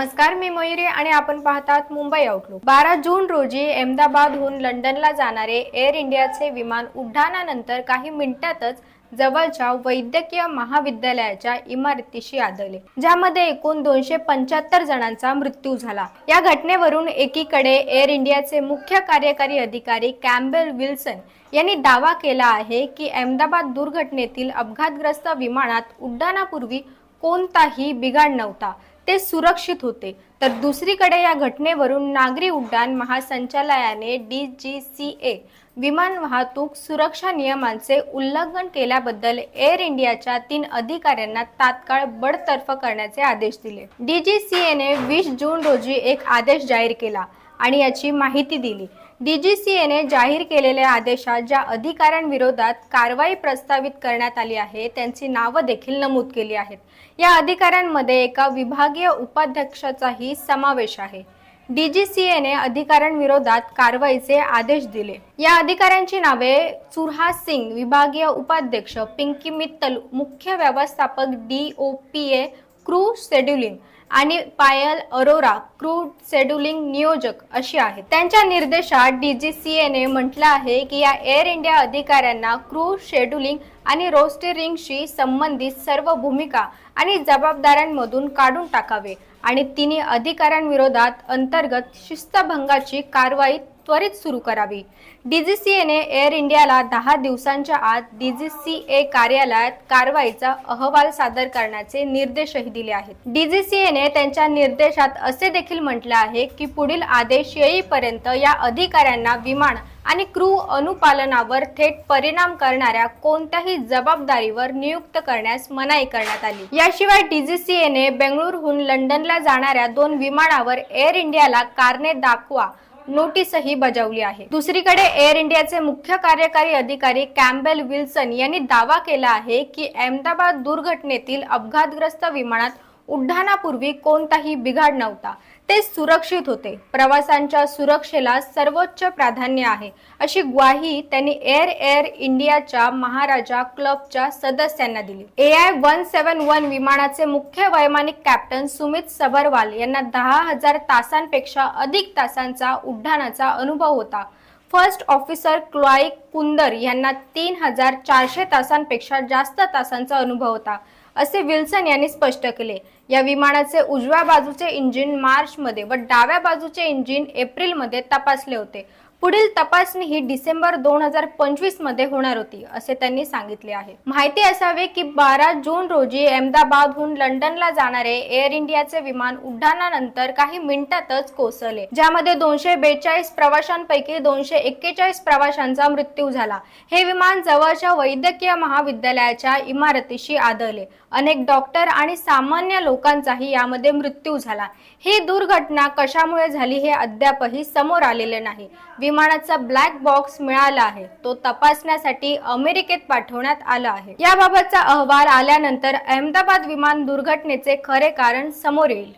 नमस्कार मी मयुरी आणि आपण पाहतात मुंबई आउटलुक बारा जून रोजी अहमदाबादहून लंडनला जाणारे एअर इंडियाचे विमान उड्डाणानंतर काही मिनिटातच जवळच्या वैद्यकीय महाविद्यालयाच्या इमारतीशी आदळले ज्यामध्ये एकूण दोनशे पंच्याहत्तर जणांचा मृत्यू झाला. या घटनेवरून एकीकडे एअर इंडियाचे मुख्य कार्यकारी अधिकारी कॅम्बेल विल्सन यांनी दावा केला आहे की अहमदाबाद दुर्घटनेतील अपघातग्रस्त विमानात उड्डाणापूर्वी कोणताही बिघाड नव्हता. ते सुरक्षित होते. तर दुसरीकडे या घटनेवरून नागरी उड्डाण महासंचालयाने डी जी सी ए विमान वाहतूक सुरक्षा नियमांचे उल्लंघन केल्याबद्दल एअर इंडियाच्या तीन अधिकाऱ्यांना तात्काळ बडतर्फ करण्याचे आदेश दिले. डीजीसीएने वीस जून रोजी एक आदेश जाहीर केला आणि याची माहिती दिली. डीजीसीएने जाहीर केलेल्या आदेशात ज्या अधिकाऱ्यांविरोधात कारवाई प्रस्तावित करण्यात आली आहे त्यांची नावं देखील नमूद केली आहेत. या अधिकाऱ्यांमध्ये एका विभागीय उपाध्यक्षाचाही समावेश आहे. डीजीसीएने अधिकाऱ्यांविरोधात कारवाईचे आदेश दिले. या अधिकाऱ्यांची नावे सुरहास सिंग विभागीय उपाध्यक्ष पिंकी मित्तल मुख्य व्यवस्थापक D O P A crew scheduling आणि पायल अरोरा क्रू शेड्युलिंग नियोजक अशी आहेत. त्यांच्या निर्देशात डीजीसीएने म्हटलं आहे की या एअर इंडिया अधिकाऱ्यांना क्रू शेड्युलिंग आणि रोस्टेरिंगशी संबंधित सर्व भूमिका आणि जबाबदाऱ्यांमधून काढून टाकावे आणि तिन्ही अधिकाऱ्यांविरोधात अंतर्गत शिस्तभंगाची कारवाई त्वरित सुरू करावी. डीजीसीएने एअर इंडियाला दहा दिवसांच्या आत डीजीसीए कार्यालयात कारवाईचा अहवाल सादर करण्याचे निर्देशही दिले आहेत. डीजीसीएने त्यांच्या निर्देशात असे देखील म्हटले आहे की पुढील आदेश येईपर्यंत या अधिकाऱ्यांना विमान आणि क्रू अनुपालनावर थेट परिणाम करणाऱ्या कोणत्याही जबाबदारीवर नियुक्त करण्यास मनाई करण्यात आली. याशिवाय डीजीसीएने बेंगळुरूहून लंडनला जाणाऱ्या दोन विमानावर एअर इंडियाला कारणे दाखवा नोटीसही बजावली आहे. दुसरीकडे एअर इंडियाचे मुख्य कार्यकारी अधिकारी कॅम्बेल विल्सन यांनी दावा केला आहे की अहमदाबाद दुर्घटनेतील अपघातग्रस्त विमानात उड्डाणापूर्वी कोणताही बिघाड नव्हता. ते सुरक्षित होते. प्रवाशांच्या सुरक्षेला सर्वोच्च प्राधान्य आहे. अशी ग्वाही त्यांनी एअर एअर इंडियाच्या महाराजा क्लबच्या सदस्यांना दिली. A I one seven one विमानाचे मुख्य वैमानिक कॅप्टन सुमित सबरवाल यांना दहा हजार तासांपेक्षा अधिक तासांचा उड्डाणाचा अनुभव होता. फर्स्ट ऑफिसर क्लॉईक कुंदर यांना तीन हजार चारशे तासांपेक्षा जास्त तासांचा अनुभव होता. असे विल्सन यांनी स्पष्ट केले. या विमानाचे उजव्या बाजूचे इंजिन मार्चमध्ये व डाव्या बाजूचे इंजिन एप्रिलमध्ये तपासले होते. पुढील तपासणी ही डिसेंबर दोन हजार पंचवीसमध्ये होणार होती असे त्यांनी सांगितले आहे. माहिती असावे की बारा जून रोजी अहमदाबादहून लंडनला जाणारे एअर इंडियाचे विमान उड्डाणानंतर काही मिनिटातच कोसळले ज्यामध्ये दोनशे बेचाळीस प्रवाशांपैकी दोनशे एक्केचाळीस प्रवाशांचा मृत्यू झाला. हे विमान जवळच्या वैद्यकीय महाविद्यालयाच्या इमारतीशी आदळले. अनेक डॉक्टर आणि सामान्य लोकांचाही यामध्ये मृत्यू झाला. ही दुर्घटना कशामुळे झाली हे अद्यापही समोर आलेले नाही. विमानाचा ब्लॅक बॉक्स मिळाला आहे. तो तपासण्यासाठी अमेरिकेत पाठवण्यात आला आहे. याबाबतचा अहवाल आल्यानंतर अहमदाबाद विमान दुर्घटनेचे खरे कारण समोर येईल.